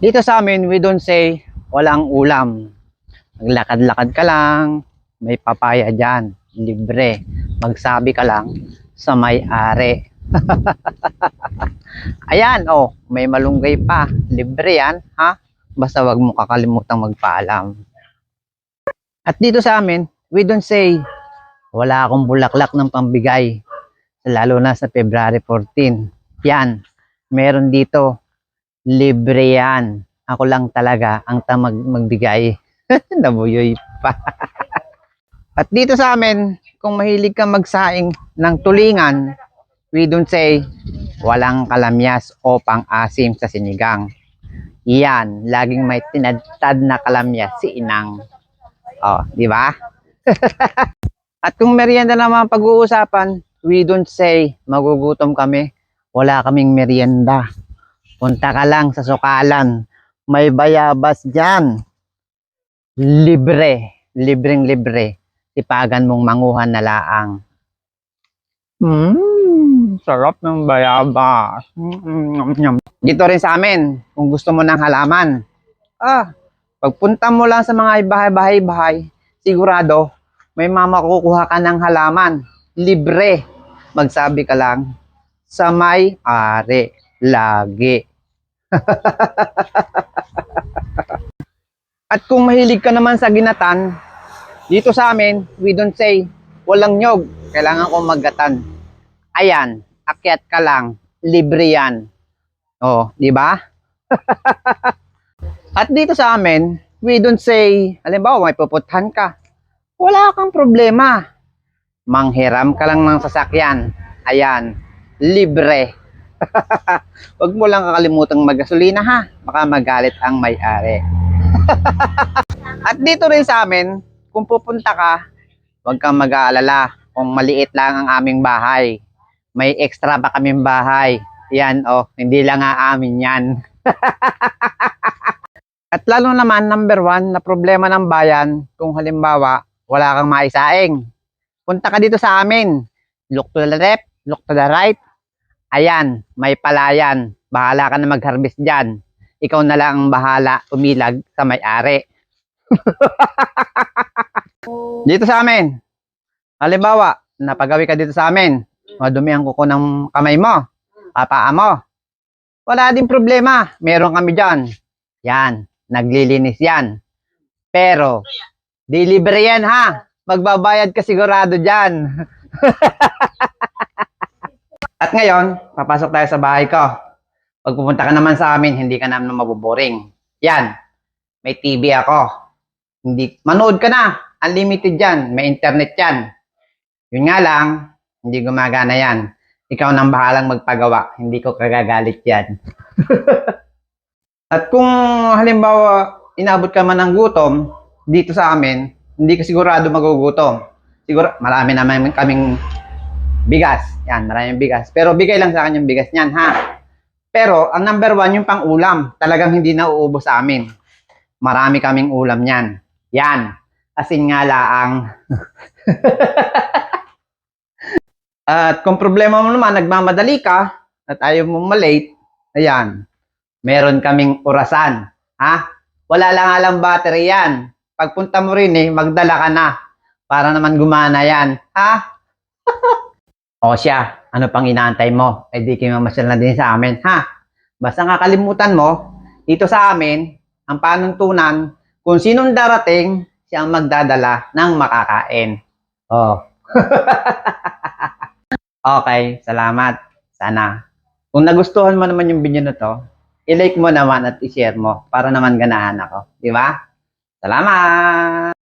Dito sa amin, we don't say walang ulam. Maglakad-lakad ka lang, may papaya dyan, libre. Magsabi ka lang sa may-ari. Ayan, oh, may malunggay pa. Libre yan, ha? Basta wag mo kakalimutang magpaalam. At dito sa amin, we don't say wala akong bulaklak ng pambigay. Lalo na sa February 14. Yan, meron dito. Libre yan. Ako lang talaga ang tamag magbigay. Nabuyoy pa. At dito sa amin, kung mahilig ka magsaing ng tulingan, we don't say walang kalamyas o pang-asim sa sinigang. Yan, laging may tinadtad na kalamyas si inang. Oh, di ba? At kung merienda naman pag-uusapan, we don't say magugutom kami. Wala kaming merienda. Punta ka lang sa sukalan. May bayabas dyan. Libre. Libreng libre. Tipagan mong manguhan na laang. Mmm, sarap ng bayabas. Mm, Dito rin sa amin, kung gusto mo ng halaman. Ah, pagpunta mo lang sa mga bahay-bahay-bahay, sigurado, may mamakukuha ka ng halaman. Libre. Magsabi ka lang, sa may ari, lagi. At kung mahilig ka naman sa ginatan, dito sa amin, we don't say, walang nyog, kailangan ko maggatan. Ayan, akyat ka lang, libre yan. Oh, di ba? At dito sa amin, we don't say, halimbawa may puputhan ka, wala kang problema. Manghiram ka lang ng sasakyan. Ayan, libre. Huwag mo lang kakalimutang magasolina ha. Baka magalit ang may-ari. At dito rin sa amin, kung pupunta ka, huwag kang mag-aalala kung maliit lang ang aming bahay. May extra pa kaming bahay. Yan, oh, hindi lang nga amin yan. At lalo naman, number one, na problema ng bayan, kung halimbawa, wala kang maisaing. Punta ka dito sa amin. Look to the left, look to the right. Ayan, may palayan. Bahala ka na mag-harvest dyan. Ikaw na lang ang bahala umilag sa may-ari. dito sa amin. Halimbawa, napagawi ka dito sa amin. Madumi ang kuko ng kamay mo. Papaa mo. Wala din problema. Meron kami dyan. Yan. Naglilinis yan. Pero, di libre yan ha. Magbabayad ka sigurado dyan. At ngayon, papasok tayo sa bahay ko. Pag pupunta ka naman sa amin, hindi ka naman mabuboring. Yan. May TV ako. Hindi, manood ka na. Unlimited yan. May internet yan. Yun nga lang, hindi gumagana yan. Ikaw nang bahalang magpagawa. Hindi ko kagagalit yan. At kung halimbawa, inabot ka man ng gutom, dito sa amin, hindi ka sigurado magugutom. Siguro, marami naman kaming bigas. Yan, maraming bigas. Pero bigay lang sa akin yung bigas niyan, ha? Pero, ang number one, yung pang-ulam. Talagang hindi na uubos sa amin. Marami kaming ulam niyan. Yan. Asin nga laang. At kung problema mo naman, nagmamadali ka, at ayaw mo malate, ayan, meron kaming orasan. Ha? Wala lang alam battery yan. Pagpunta mo rin eh, magdala ka na. Para naman gumana yan. Ha? O siya, ano pang inaantay mo? Eh di kayo mamasyal na din sa amin. Ha? Basta nga kalimutan mo, dito sa amin, ang panuntunan, kung sinong darating, siya ang magdadala ng makakain. Oh. okay, salamat. Sana. Kung nagustuhan mo naman yung video na to, i-like mo naman at i-share mo para naman ganahan ako. Di ba? Salamat!